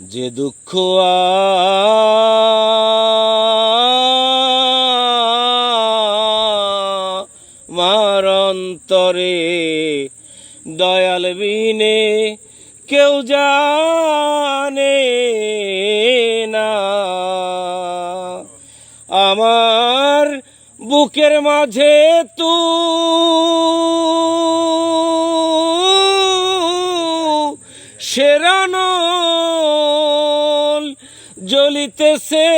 যে দুঃখ আমার অন্তরে দয়াল বিনে কেউ জানে না। আমার বুকের মাঝে তু সেরানো জ্বলিতেছে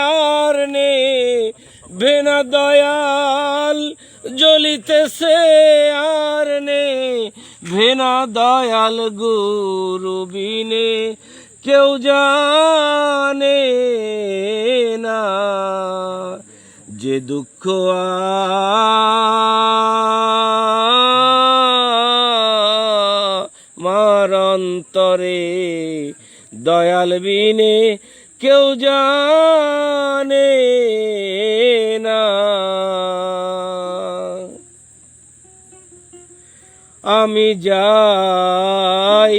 আর নে, ভেনা দয়াল জ্বলিতেছে আর নে, ভেনা দয়াল গুরু বিনে, কেউ জানে না যে দুঃখ মার অন্তরে দয়াল বিনে কেউ জানে না। আমি যাই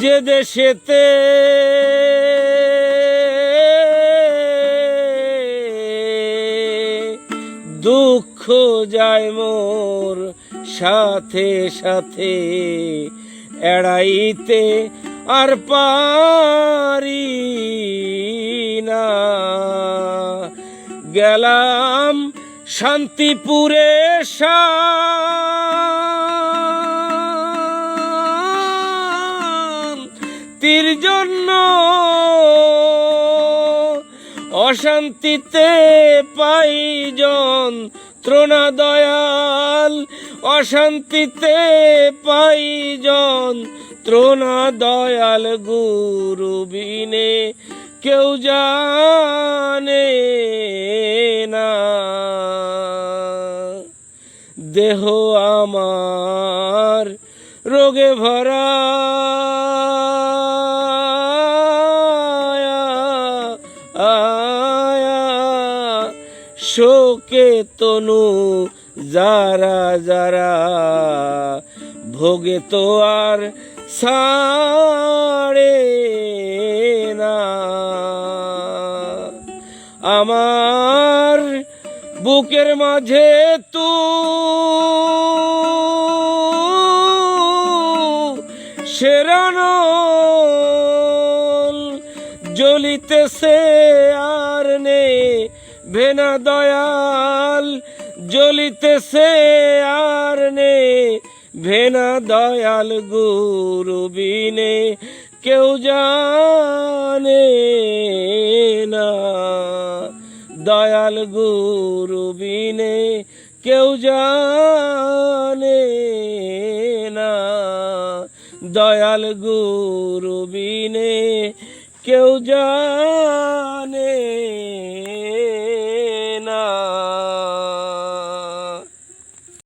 যে দেশেতে দুঃখ যায় মোর সাথে সাথে এড়াইতে আর পারি না। গেলাম শান্তিপুরে তীর জন্য অশান্তিতে পাই জন ত্রণা দয়াল অশান্তিতে পাই জন ত্রণা দয়াল গুরু বিনে কেউ জানে না। দেহ আমার রোগে ভরা। শোকে তনু যারা যারা, ভোগে তো আর ছাড়ে না। আমার বুকের মাঝে তু সেরানো জ্বলিতেছে আর নে ভেনা দয়াল, জ্বলিতেছে আর নে ভেনা দয়াল গুরু বিনে কেউ জানে না। দয়াল গুরু বিনে কেউ জানে না। দয়াল গুরু বিনে কেউ জানে